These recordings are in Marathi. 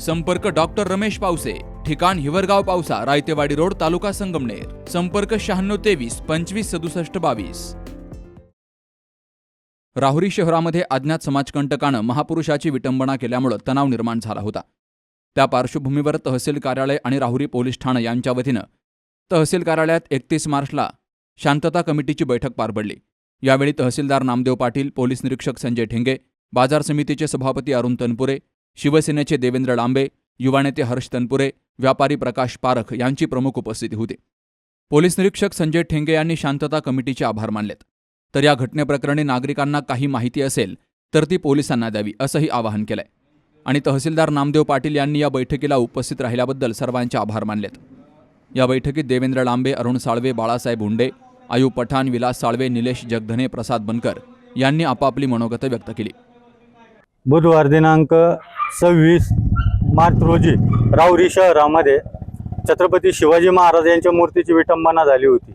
संपर्क डॉक्टर रमेश पावसे ठिकाण हिवरगाव पावसा रायतेवाडी रोड तालुका संगमनेर. संपर्क शहाण्णव तेवीस पंचवीस सदुसष्ट बावीस. राहुरी शहरामध्ये अज्ञात समाजकंटकानं महापुरुषाची विटंबना केल्यामुळं तणाव निर्माण झाला होता. त्या पार्श्वभूमीवर तहसील कार्यालय आणि राहुरी पोलीस ठाणं यांच्या वतीनं तहसील कार्यालयात एकतीस मार्चला शांतता कमिटीची बैठक पार पडली. यावेळी तहसीलदार नामदेव पाटील पोलीस निरीक्षक संजय ठेंगे बाजार समितीचे सभापती अरुण तनपुरे शिवसेनेचे देवेंद्र लांबे युवा नेते हर्ष तनपुरे व्यापारी प्रकाश पारख यांची प्रमुख उपस्थिती होती. पोलीस निरीक्षक संजय ठेंगे यांनी शांतता कमिटीचे आभार मानलेत. तर या घटनेप्रकरणी नागरिकांना काही माहिती असेल तर ती पोलिसांना द्यावी असंही आवाहन केलंय. आणि तहसीलदार नामदेव पाटील यांनी या बैठकीला उपस्थित राहिल्याबद्दल सर्वांचे आभार मानलेत. या बैठकीत देवेंद्र लांबे अरुण साळवे बाळासाहेब हुंडे आयू पठाण विलास साळवे निलेश जगधने प्रसाद बनकर यांनी आपापली मनोगतं व्यक्त केली. बुधवार दिनांक सव्वीस मार्च रोजी रावरी शहरामध्ये छत्रपती शिवाजी महाराज यांच्या मूर्तीची विटंबना झाली होती.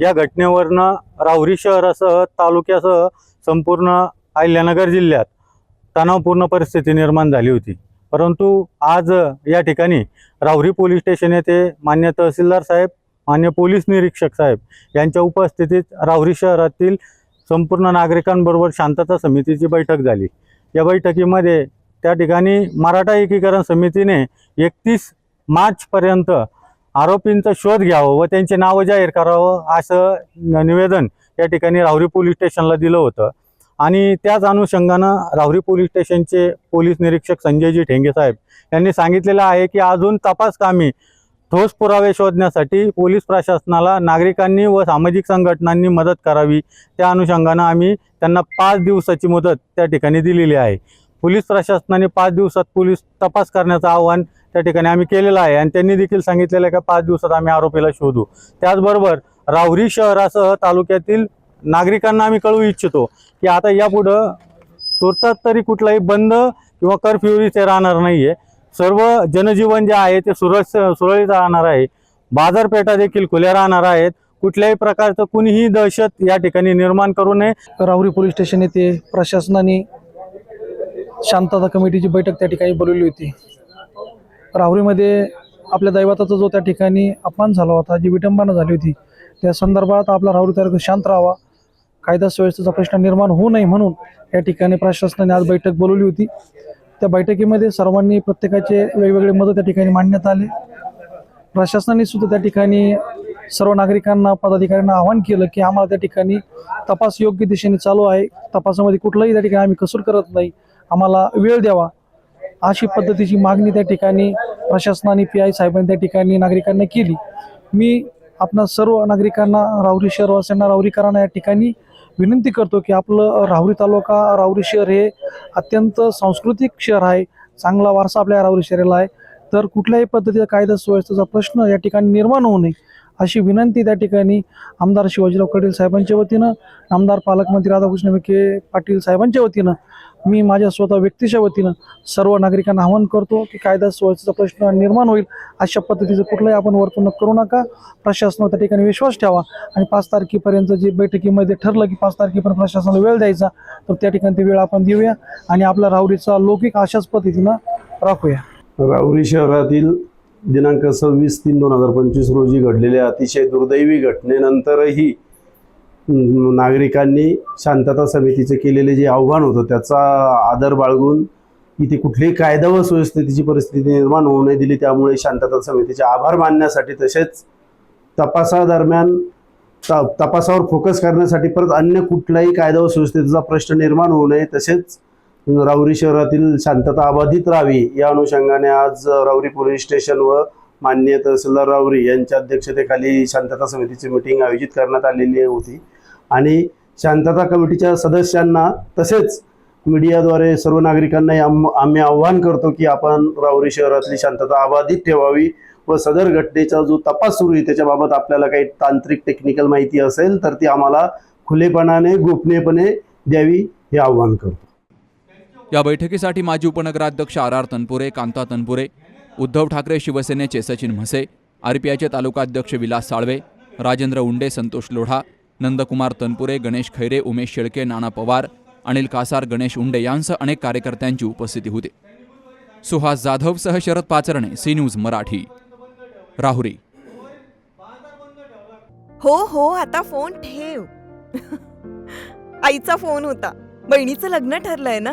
या घटनेवरनं राहुरी शहरासह तालुक्यासह संपूर्ण अहिल्यानगर जिल्ह्यात तणावपूर्ण परिस्थिती निर्माण झाली होती. परंतु आज या ठिकाणी राहुरी पोलीस स्टेशन येथे मान्य तहसीलदार साहेब मान्य पोलीस निरीक्षक साहेब यांच्या उपस्थितीत राहुरी शहरातील संपूर्ण नागरिकांबरोबर शांतता समितीची बैठक झाली. या बैठकीमध्ये त्या ठिकाणी मराठा एकीकरण समितीने एकतीस मार्चपर्यंत आरोपींचा शोध घ्यावं व त्यांचे नावं जाहीर करावं असं निवेदन या ठिकाणी राहुरी पोलीस स्टेशनला दिलं होतं. आणि त्याच अनुषंगानं राहुरी पोलीस स्टेशनचे पोलीस निरीक्षक संजयजी ठेंगे साहेब यांनी सांगितलेलं आहे की अजून तपासकामी ठोस पुरावे शोधण्यासाठी पोलीस प्रशासनाला नागरिकांनी व सामाजिक संघटनांनी मदत करावी. त्या अनुषंगानं आम्ही त्यांना पाच दिवसाची मुदत त्या ठिकाणी दिलेली आहे. पोलीस प्रशासनाने पाच दिवसात पोलीस तपास करण्याचं आव्हान त्या ठिकाणी आम्ही केलेलं आहे. आणि त्यांनी देखील सांगितलेलं आहे का पाच दिवसात आम्ही आरोपीला शोधू. त्याचबरोबर राहुरी शहरासह तालुक्यातील नागरिकांना आम्ही कळवू इच्छितो की आता यापुढं तुर्तात तरी कुठलाही बंद किंवा कर्फ्यू इथे राहणार नाही आहे सर्व जनजीवन जे आहे ते सुरस सुरळीत राहणार आहे. बाजारपेठा देखील खुल्या राहणार आहेत. कुठल्याही प्रकारचं कुणीही दहशत या ठिकाणी निर्माण करू नये. राहुरी पोलीस स्टेशन येथे प्रशासनाने शांतता कमिटीची बैठक त्या ठिकाणी बोलवली होती. राहुरीमध्ये आपल्या दैवताचा जो त्या ठिकाणी अपमान झाला होता जी विटंबना झाली होती त्या संदर्भात आपला राहुरी तालुका शांत राहावा. कायदा सुव्यवस्थेचा प्रश्न निर्माण होऊ नये म्हणून या ठिकाणी प्रशासनाने आज बैठक बोलवली होती. त्या बैठकीमध्ये सर्वांनी प्रत्येकाचे वेगवेगळे मतं त्या ठिकाणी मांडण्यात आले. प्रशासनाने सुद्धा त्या ठिकाणी सर्व नागरिकांना पदाधिकाऱ्यांना आवाहन केलं की आम्हाला त्या ठिकाणी तपास योग्य दिशेने चालू आहे. तपासामध्ये कुठलाही त्या ठिकाणी आम्ही कसूर करत नाही. आम्हाला वेळ द्यावा अशी पद्धतीची मागणी त्या ठिकाणी प्रशासनाने पी आय साहेबांनी त्या ठिकाणी नागरिकांना केली. मी आपणा सर्व नागरिकांना राहुरी शहरवासियांना राहुरीकरांना या ठिकाणी विनंती करतो की आपलं राहुरी तालुका राहुरी शहर हे अत्यंत सांस्कृतिक शहर आहे. चांगला वारसा आपल्या राहुरी शहराला आहे. तर कुठल्याही पद्धतीचा कायदा सुव्यवस्थेचा प्रश्न या ठिकाणी निर्माण होऊ नये अशी विनंती त्या ठिकाणी आमदार शिवाजीराव कटील साहेबांच्या वतीनं आमदार पालकमंत्री राधाकृष्ण विखे पाटील साहेबांच्या वतीनं मी माझ्या स्वतः व्यक्तीच्या वतीनं सर्व नागरिकांना आवाहन करतो की कायदा सुव्यवस्थेचा प्रश्न निर्माण होईल अशा पद्धतीचं कुठलंही आपण वर्तणूक करू नका. प्रशासनावर त्या ठिकाणी विश्वास ठेवा आणि पाच तारखेपर्यंत जे बैठकीमध्ये ठरलं की पाच तारखेपर्यंत प्रशासनाला वेळ द्यायचा तर त्या ठिकाणी ती वेळ आपण देऊया आणि आपला राहुरीचा लौकिक अशाच पद्धतीनं राखूया. राहुरी शहरातील दिनांक सव्वीस तीन दोन हजार पंचवीस रोजी घडलेल्या अतिशय दुर्दैवी घटनेनंतरही नागरिकांनी शांतता समितीचे केलेले जे आव्हान होतं त्याचा आदर बाळगून इथे कुठलीही कायदा व सुव्यवस्थेची परिस्थिती निर्माण होऊ नये दिली. त्यामुळे शांतता समितीचे आभार मानण्यासाठी तसेच तपासादरम्यान तपासावर फोकस करण्यासाठी परत अन्य कुठलाही कायदा व सुव्यवस्थेचा प्रश्न निर्माण होऊ नये. तसेच राहुरी शहरातील शांतता अबाधित राहावी या अनुषंगाने आज राहुरी पोलीस स्टेशन व माननीय तहसीलदार राहुरी यांच्या अध्यक्षतेखाली शांतता समितीची मिटिंग आयोजित करण्यात आलेली होती. आणि शांतता कमिटीच्या सदस्यांना तसेच मीडियाद्वारे सर्व नागरिकांना आम- आम्ही आव्हान करतो की आपण राहुरी शहरातली शांतता अबाधित ठेवावी व सदर घटनेचा जो तपास सुरू आहे त्याच्याबाबत आपल्याला काही तांत्रिक टेक्निकल माहिती असेल तर ती आम्हाला खुलेपणाने गोपनीयपणे द्यावी हे आव्हान करतो. या बैठकीसाठी माजी उपनगराध्यक्ष आर आर तनपुरे कांता तनपुरे उद्धव ठाकरे शिवसेनेचे सचिन म्हसे आरपीआयचे तालुकाध्यक्ष विलास साळवे राजेंद्र उंडे संतोष लोढा नंदकुमार तनपुरे गणेश खैरे उमेश शेळके नाना पवार अनिल कासार गणेश उंडे यांसह अनेक कार्यकर्त्यांची उपस्थिती होती. सुहास जाधवसह शरद पाचरणे सी न्यूज मराठी. राहुरी. हो हो आता फोन ठेव. आईचा फोन होता. बहिणीचं लग्न ठरलंय ना?